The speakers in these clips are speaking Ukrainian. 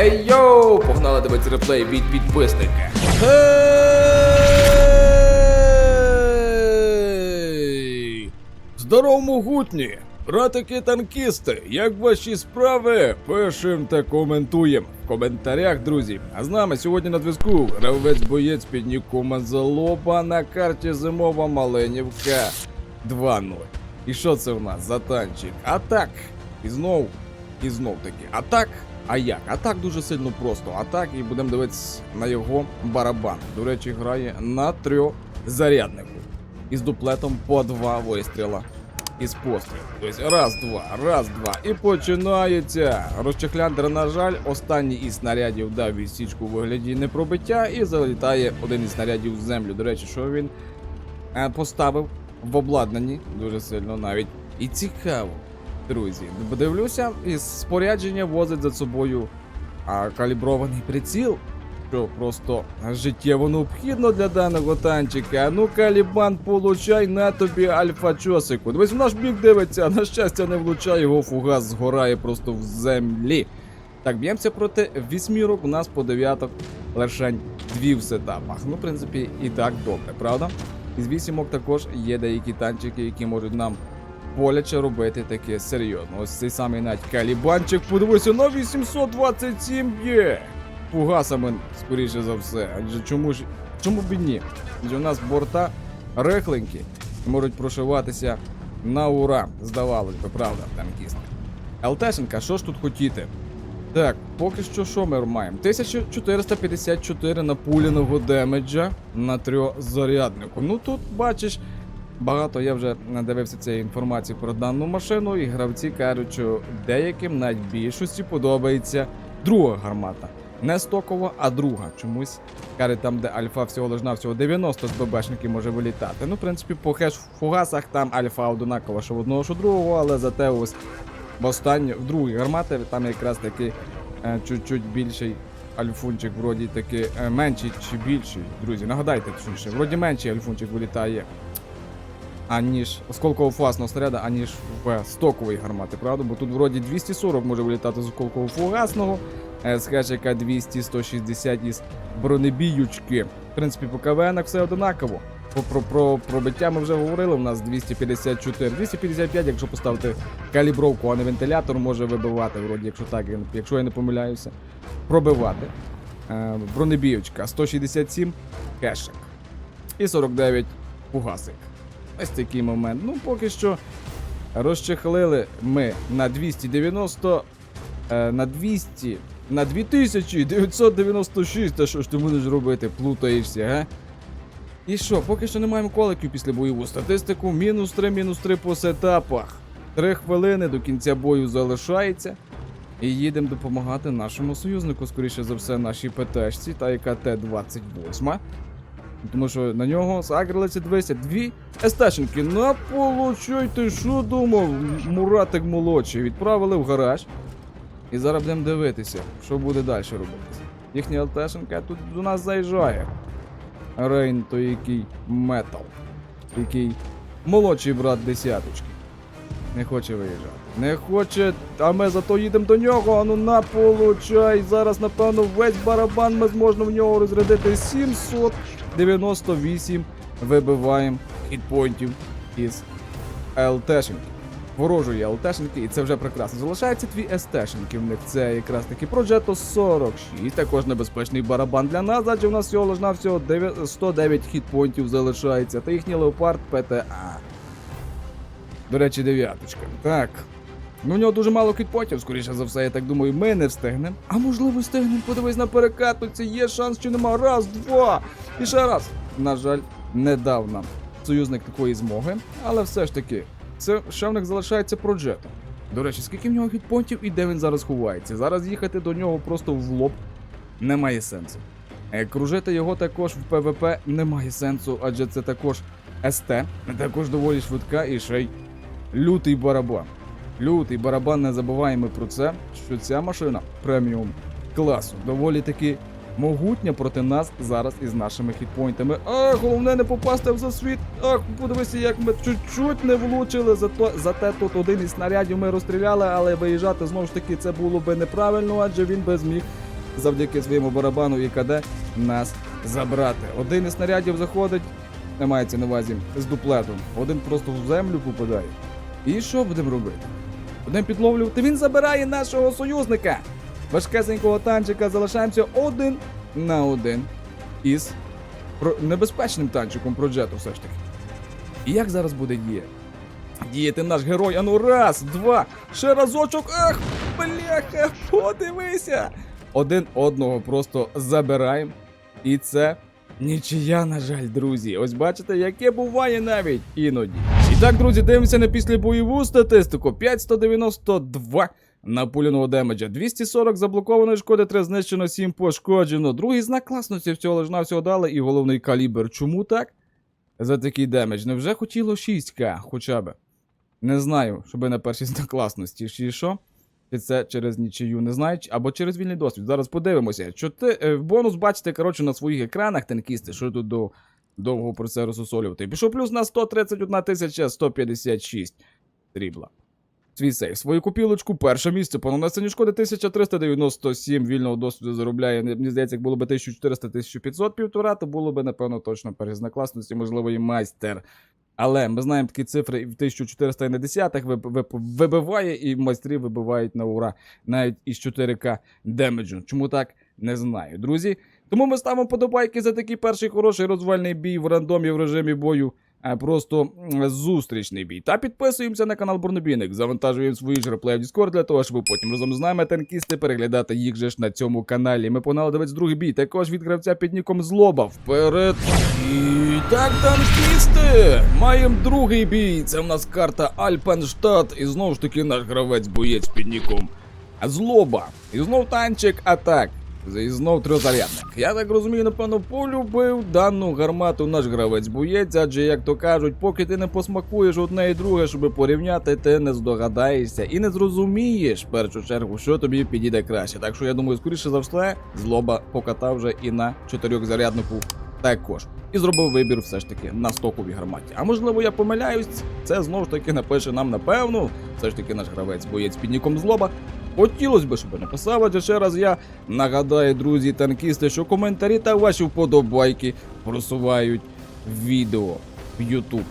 Ей йоу! Погнали дивитися реплей від підписника. Здорово, могутні! Братики танкісти, як ваші справи? Пишем та коментуємо в коментарях, друзі. А з нами сьогодні на зв'язку гравець боєць під ніком Залоба на карті Зимова Маленівка 2-0. І що це в нас за танчик? Атак! І знов, і знов таки атак. А як? Атак дуже сильно просто. Атак і будемо дивитися на його барабан. До речі, грає на трьох заряднику. Із дуплетом по два вистріла із пострілу. Тобто раз, два, раз, два. І починається. Розчехляндер, на жаль, останній із снарядів дав відсічку у вигляді непробиття і залітає один із снарядів в землю. До речі, що він е, поставив в обладнанні дуже сильно навіть. І цікаво, друзі. Подивлюся, із спорядження возить за собою а, калібрований приціл. Що просто життєво необхідно для даного танчика. Ну калібан, получай на тобі альфа чосику. Дивись, в наш бік дивиться, на щастя не влучає, його фугас згорає просто в землі. Так, б'ємося проти вісьмірок, у нас по дев'яток лишень дві в сетапах. Ну, в принципі, і так добре, правда? Із вісімок також є деякі танчики, які можуть нам боляче робити таке серйозно. Ось цей самий навіть калібанчик, подивися, на 827 є. Фугасами, скоріше за все. Адже чому ж чому б і ні? Адже у нас борта рихленькі і можуть прошиватися на ура. Здавалось би, правда, танкісти. ЛТшенка, що ж тут хотіти? Так, поки що що ми маємо? 1454 напуляного демеджа на трьохзаряднику. Ну тут бачиш, багато я вже надивився цієї інформації про дану машину, і гравці кажуть, що деяким навіть більшості подобається друга гармата. Не стокова, а друга. Чомусь кажуть, там, де альфа всього лиш всього 90 з ББшники може вилітати. Ну, в принципі, по хеш-фугасах там альфа однакова, що в одного, що другого, але зате ось в останній, в другій гармати там якраз таки е, чуть-чуть більший альфунчик, вроді таки е, менший чи більший. Друзі, нагадайте точніше, вроді менший альфунчик вилітає, аніж осколково фугасного снаряда, аніж в стокової гармати, правда? Бо тут вроді 240 може вилітати з осколково фугасного, з хешика 200-160 із бронебіючки. В принципі, по КВНах все одинаково. Про, про, про пробиття ми вже говорили, у нас 254. 255, якщо поставити калібровку, а не вентилятор, може вибивати, вроді, якщо так, якщо я не помиляюся. Пробивати. Е, бронебіючка 167 кешик. І 49 фугасик. Ось такий момент. Ну, поки що розчехлили ми на 290, е, на 200, на 2996. Та що ж ти будеш робити? Плутаєшся, га? І що, поки що не маємо коликів після бойову статистику. Мінус 3, мінус 3 по сетапах. Три хвилини до кінця бою залишається. І їдемо допомагати нашому союзнику, скоріше за все, нашій ПТшці та яка Т-28. Тому що на нього загрилися дивися, дві естешенки. На получай, ти що думав, Муратик молодший. Відправили в гараж. І зараз будемо дивитися, що буде далі робитися. Їхня ЛТшенка тут до нас заїжджає. Рейн то який метал. Який молодший брат десяточки. Не хоче виїжджати. Не хоче, а ми зато їдемо до нього, а ну на получай. Зараз, напевно, весь барабан ми зможемо в нього розрядити 798 вибиваємо хітпойнтів із ЛТшенки. Ворожої ЛТшенки, і це вже прекрасно. Залишаються дві СТшенки в них. Це якраз таки Progetto 46, також небезпечний барабан для нас, адже в нас всього лиш на всього 109 хітпойнтів залишається. Та їхній леопард ПТА. До речі, дев'яточка. Так. Ну, у нього дуже мало хітпотів, скоріше за все, я так думаю, ми не встигнемо. А можливо, встигнемо, подивись на перекатуці, є шанс чи нема. Раз, два. І ще раз. На жаль, не дав нам союзник такої змоги, але все ж таки, це ще в них залишається проджето. До речі, скільки в нього хітпонтів і де він зараз ховається? Зараз їхати до нього просто в лоб немає сенсу. Е, Кружити його також в ПВП немає сенсу, адже це також СТ, також доволі швидка і ще й лютий барабан. Лютий барабан, не забуваємо про це, що ця машина преміум класу доволі таки могутня проти нас зараз із нашими хітпойнтами. А, головне не попасти в засвіт. Ах, подивися, як ми чуть-чуть не влучили. Зато зате тут один із снарядів ми розстріляли, але виїжджати знову ж таки це було би неправильно, адже він би зміг завдяки своєму барабану і КД нас забрати. Один із снарядів заходить, не мається на увазі, з дуплетом. Один просто в землю попадає. І що будемо робити? Будемо підловлювати. Він забирає нашого союзника. Важкесенького танчика залишаємося один на один із небезпечним танчиком проджету все ж таки. І як зараз буде діяти? Діяти наш герой, ану раз, два, ще разочок, ах, бляха, подивися. Один одного просто забираємо. І це нічия, на жаль, друзі. Ось бачите, яке буває навіть іноді. Так, друзі, дивимося на післябойову статистику. 592 напуляного демеджа, 240 заблокованої шкоди, 3 знищено, 7 пошкоджено. Другий знак класності всього лиш на всього дали і головний калібр. Чому так? За такий демедж. Невже хотіло 6к хоча б? Не знаю, щоби на першій знак класності. Чи що? Чи це через нічию не знаю, або через вільний досвід. Зараз подивимося. Чоти... е, Бонус бачите, коротше, на своїх екранах танкісти, що тут до... довго про це розсусолювати. Пішов плюс на 131 тисяча 156 срібла. Свій сейф. Свою купілочку, перше місце по нанесенню шкоди 1397 вільного досвіду заробляє. Мені здається, як було б 1400-1500 півтора, то було б, напевно, точно перезнак класності, можливо, і майстер. Але ми знаємо такі цифри і в 1400 і на десятих виб- виб- вибиває, і майстри вибивають на ура навіть із 4К демеджу. Чому так? Не знаю, друзі. Тому ми ставимо подобайки за такий перший хороший розвальний бій в рандомі в режимі бою. А просто зустрічний бій. Та підписуємося на канал Бурнобійник, завантажуємо свої ж реплеї в для того, щоб потім разом з нами танкісти переглядати їх же ж на цьому каналі. Ми погнали дивитися другий бій, також від гравця під ніком Злоба. Вперед! І так, танкісти! Маємо другий бій. Це в нас карта Альпенштадт. І знову ж таки наш гравець боєць під ніком Злоба. І знов танчик атак. Знов трьохзарядник. Я так розумію, напевно, полюбив дану гармату наш гравець боєць, адже, як то кажуть, поки ти не посмакуєш одне і друге, щоб порівняти, ти не здогадаєшся і не зрозумієш в першу чергу, що тобі підійде краще. Так що я думаю, скоріше за все, злоба покатав вже і на чотирьохзаряднику також. І зробив вибір все ж таки на стоковій гарматі. А можливо, я помиляюсь, це знову ж таки напише нам напевно. Все ж таки наш гравець боєць під ніком злоба. Хотілося б, щоб написав, адже ще раз я нагадаю, друзі, танкісти, що коментарі та ваші вподобайки просувають відео в YouTube.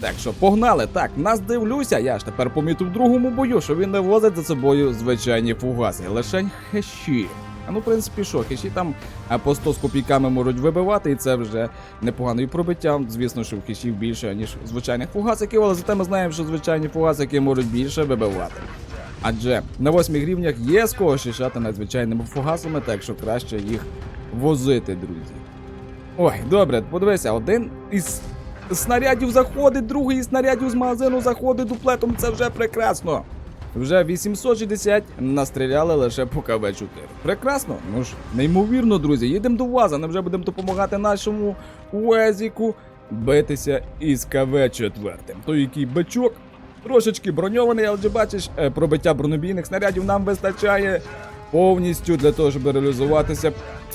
Так що погнали, так, нас дивлюся, я ж тепер помітив в другому бою, що він не возить за собою звичайні фугаси, лишень хеші. А ну, в принципі, що, хеші там по 100 з копійками можуть вибивати, і це вже непогано. І пробиттям, звісно, що в хешів більше, ніж звичайних фугасиків, але зате ми знаємо, що звичайні фугасики можуть більше вибивати. Адже на восьмих рівнях є з кого шишати надзвичайними фугасами, так що краще їх возити, друзі. Ой, добре, подивися, один із снарядів заходить, другий із снарядів з магазину заходить дуплетом, це вже прекрасно. Вже 860 настріляли лише по КВ-4. Прекрасно, ну ж, неймовірно, друзі. Їдемо до ВАЗа, невже будемо допомагати нашому Уезіку битися із КВ-4. Той який бичок, трошечки броньований, але бачиш, е, пробиття бронебійних снарядів нам вистачає повністю для того, щоб реалізуватися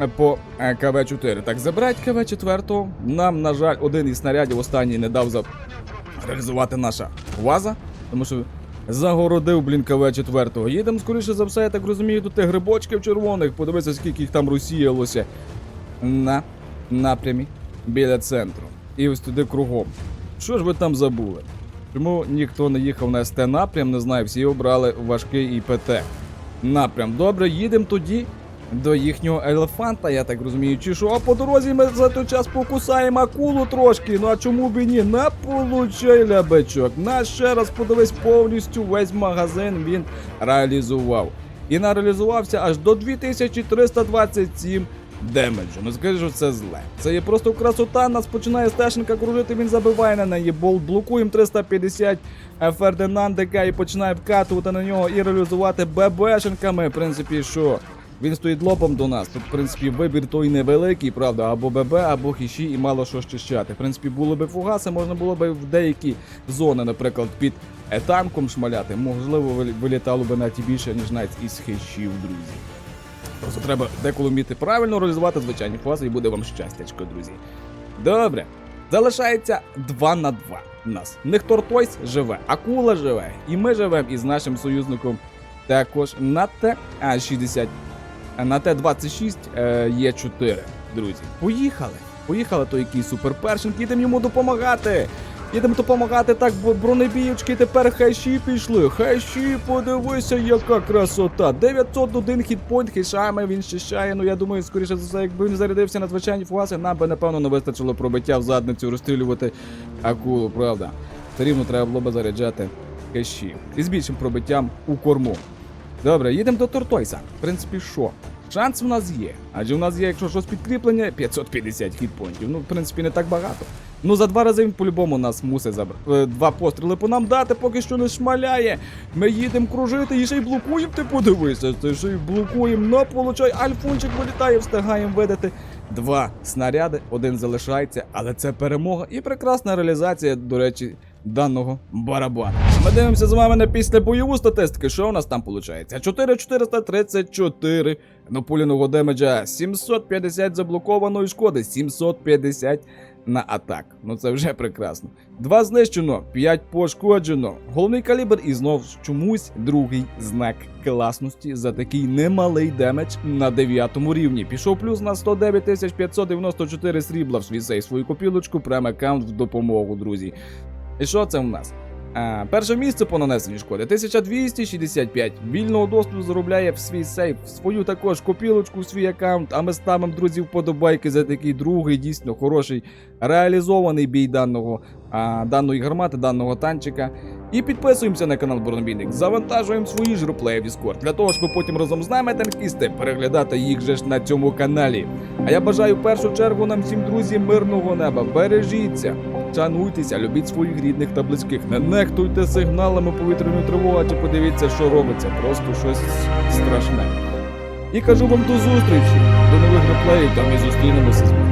е, по е, КВ-4. Так, забрать КВ-4. Нам, на жаль, один із снарядів останній не дав за реалізувати наша ВАЗа, тому що загородив, блін, КВ-4. Їдемо, скоріше за все, я так розумію, тут і грибочків червоних. Подивися, скільки їх там розсіялося на напрямі біля центру. І ось туди кругом. Що ж ви там забули? Чому ніхто не їхав на СТ напрям, не знаю, всі обрали важкий ІПТ. Напрям. Добре, їдемо тоді до їхнього елефанта, я так розумію, чи що, а по дорозі ми за той час покусаємо акулу трошки. Ну а чому б і ні? На получай лябечок. На ще раз подивись повністю весь магазин він реалізував. І нареалізувався аж до 2327 демеджу. Ну скажи, що це зле. Це є просто красота. Нас починає стешенка кружити, він забиває на неї. Болт блокуємо 350 Фердинандика і починає вкатувати на нього і реалізувати ББшенками. В принципі, що? Він стоїть лобом до нас. Тут, в принципі, вибір той невеликий, правда, або ББ, або хіші, і мало що щищати. В принципі, було би фугаси, можна було би в деякі зони, наприклад, під е, танком шмаляти. Можливо, вилі- вилітало би навіть більше, ніж навіть із хішів, друзі. Просто треба деколи вміти правильно реалізувати звичайні фази і буде вам щастячко, друзі. Добре. Залишається 2 на 2 у нас. Нехтор Тойс живе, акула живе, і ми живемо із нашим союзником також на ТА-60 на Т-26 е, є 4 друзі. Поїхали. Поїхали, то який супер першинг, їдемо йому допомагати. Їдемо допомагати так, бо бронебіючки тепер хеші пішли. Хеші, подивися, яка красота. 901 хітпойнт, хешами він щищає. Ну я думаю, скоріше за все, якби він зарядився на звичайні фугаси, нам би напевно не вистачило пробиття в задницю, розстрілювати акулу, правда. Все рівно треба було би заряджати хеші. І з більшим пробиттям у корму. Добре, їдемо до Тортойса. В принципі, що? Шанс у нас є. Адже у нас є, якщо щось підкріплення, 550 хітпонтів. Ну, в принципі, не так багато. Ну, за два рази він по-любому нас мусить забрати. Два постріли по нам дати, поки що не шмаляє. Ми їдемо кружити і ще й блокуємо, ти подивися. Ти ще й блокуємо. Ну, получай, альфончик вилітає, встигаємо видати. Два снаряди, один залишається, але це перемога і прекрасна реалізація, до речі, даного барабану. Ми дивимося з вами на після бойову статистику. Що у нас там виходить? 4434 напуляного демеджа, 750 заблокованої шкоди, 750 на атак. Ну це вже прекрасно. Два знищено, п'ять пошкоджено. Головний калібр і знов чомусь другий знак класності за такий немалий демедж на 9 рівні. Пішов плюс на 109 594 срібла в сей свою копілочку, прем аккаунт в допомогу, друзі. І що це в нас? А, перше місце по нанесенню шкоди 1265. Вільного доступу заробляє в свій сейф, в свою також копілочку, в свій аккаунт. А ми ставимо друзів вподобайки за такий другий, дійсно хороший реалізований бій даного, а, даної гармати, даного танчика. І підписуємося на канал Бронебійник. Завантажуємо свої ж реплеї в Discord, для того, щоб потім разом з нами танкісти переглядати їх же ж на цьому каналі. А я бажаю в першу чергу нам всім друзі мирного неба. Бережіться. Шануйтеся, любіть своїх рідних та близьких. Не нехтуйте сигналами повітряної тривоги, чи подивіться, що робиться. Просто щось страшне. І кажу вам до зустрічі, до нових реплеїв, там і зустрінемося з вами.